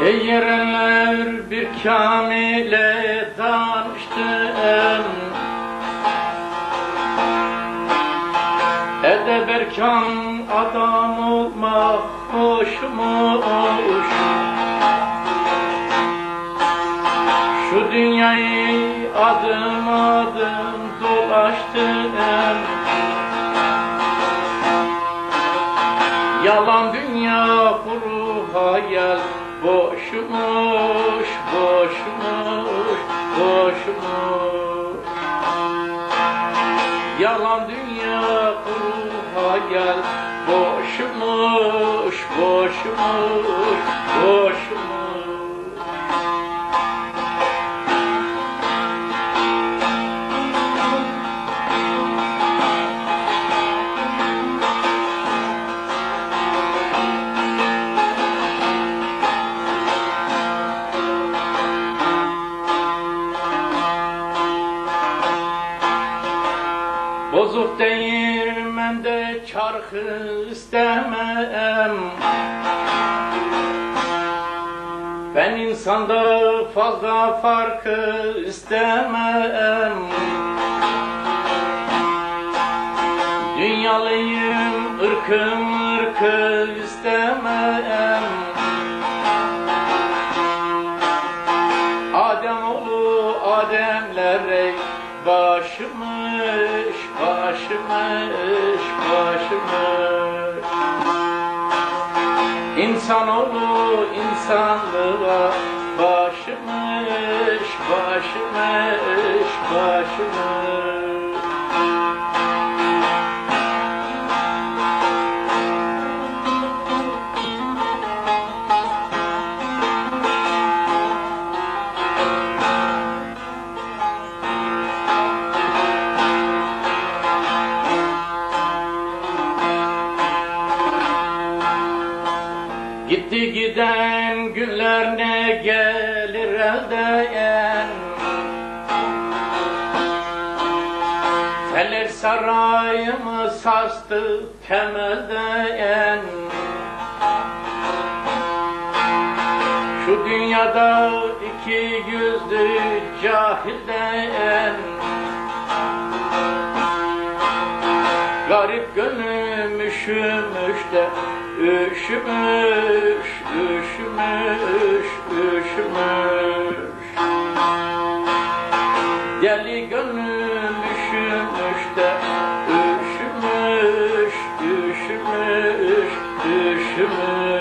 Ey yerenler bir kamile danıştım Edeb erkan adam olmak hoşmuş Şu dünyayı adım adım dolaştım Yalan Yalan dünya kuru hayal Boşmuş, boşmuş, boşmuş Bozuk değirmende çarkı istemem Ben insanda fazla farkı istemem Dünyalıyım ırkım ırkı istemem insanlığa başımış, başımış, başımış Fener sarayımı sarstı temelden Şu dünyada iki yüzlü cahilden Garip gönlüm üşümüş de Üşümüş, üşümüş, üşümüş üşümüş, üşümüş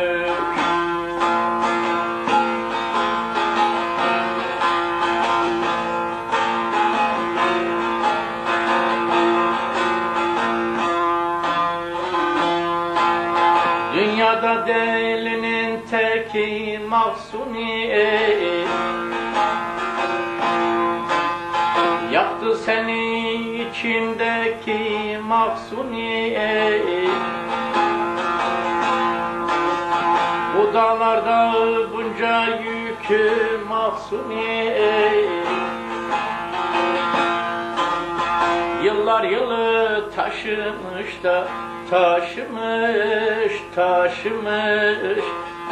Dünyada delinin teki mahsuni Yaktı seni içindeki mahsuni dağlarda bunca yükü mahsuni Yıllar yılı taşımış da taşımış, taşımış,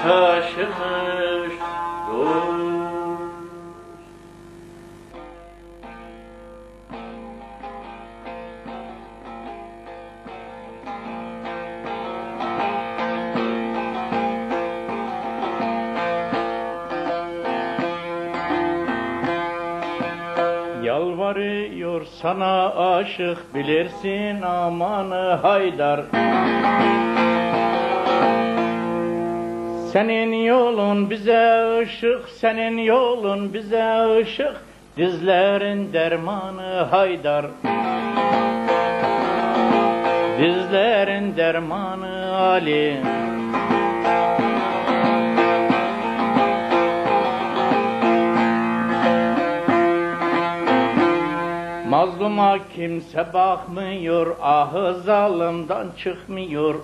taşımış. Dur. Sana aşık bilirsin amanı haydar. Senin yolun bize ışık, senin yolun bize ışık. Dizlerin dermanı haydar. Dizlerin dermanı Ali Mazluma kimse bakmıyor, ahı zalimden çıkmıyor.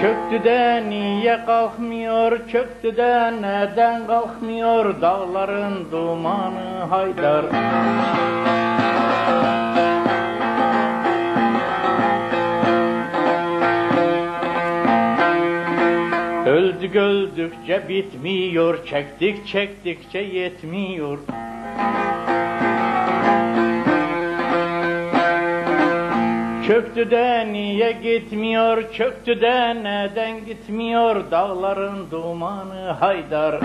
Çöktü de niye kalkmıyor, çöktü de neden kalkmıyor, dağların dumanı haydar. Öldük öldükçe bitmiyor, çektik çektikçe yetmiyor. Çöktü de niye gitmiyor, çöktü de neden gitmiyor, dağların dumanı haydar.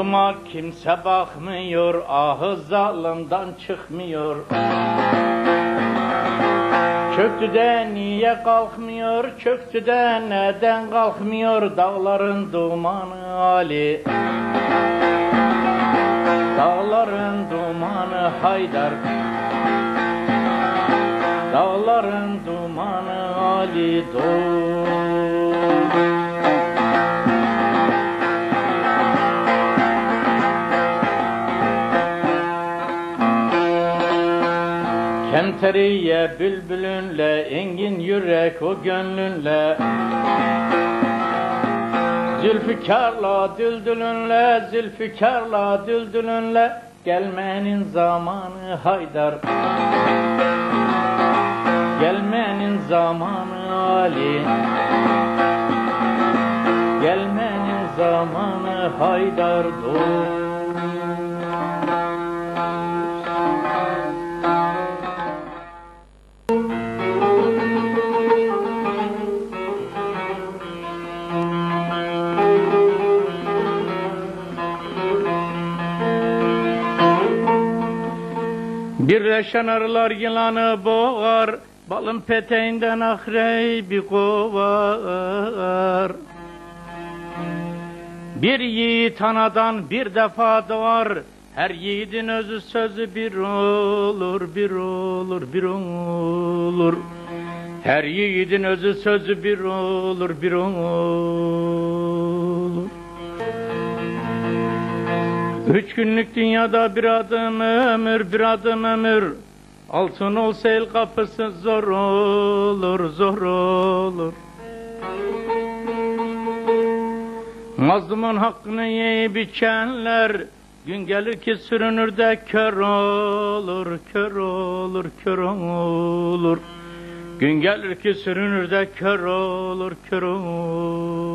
Mazluma kimse bakmıyor, ahı zalimden çıkmıyor. Çöktü de niye kalkmıyor, çöktü de neden kalkmıyor, dağların dumanı Ali. Dağların dumanı Haydar. Dağların dumanı Ali doğ. Kemteriye bülbülünle, engin yürek o gönlünle. Zülfikarla düldülünle, zülfikarla düldülünle Gelmenin zamanı haydar. Gelmenin zamanı Ali. Gelmenin zamanı haydar dur Birleşen arılar yılanı boğar, balın peteğinden ahreyi kovar. Bir yiğit anadan bir defa doğar, her yiğidin özü sözü bir olur, bir olur, bir olur. Her yiğidin özü sözü bir olur, bir olur. Üç günlük dünyada bir adım ömür, bir adım ömür. Altın olsa el kapısı zor olur, zor olur. Mazlumun hakkını yiyip içenler, gün gelir ki sürünür de kör olur, kör olur, kör olur. Gün gelir ki sürünür de kör olur, kör olur.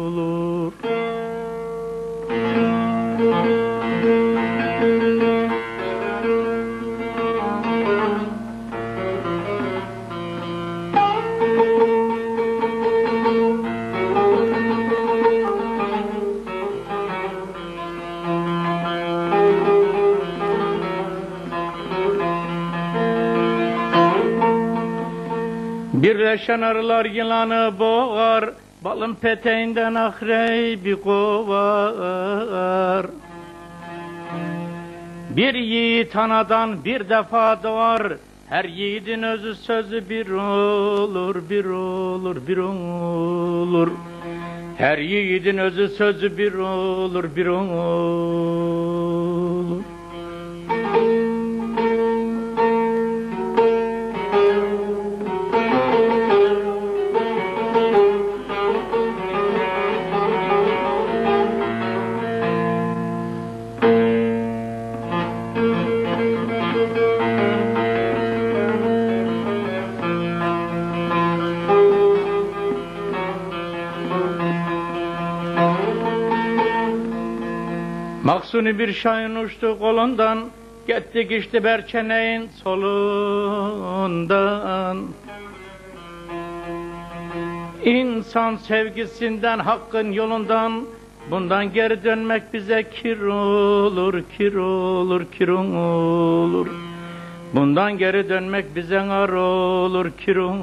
Birleşen arılar yılanı boğar, balın peteğinden ahreyi bir kovar. Bir yiğit anadan bir defa doğar, her yiğidin özü sözü bir olur, bir olur, bir olur. Her yiğidin özü sözü bir olur, bir olur. Maksuni bir şahin uçtu kolundan, gittik işte berçeneğin solundan. İnsan sevgisinden, hakkın yolundan, bundan geri dönmek bize kir olur, kir olur, kir olur. Bundan geri dönmek bize ar olur, kir olur.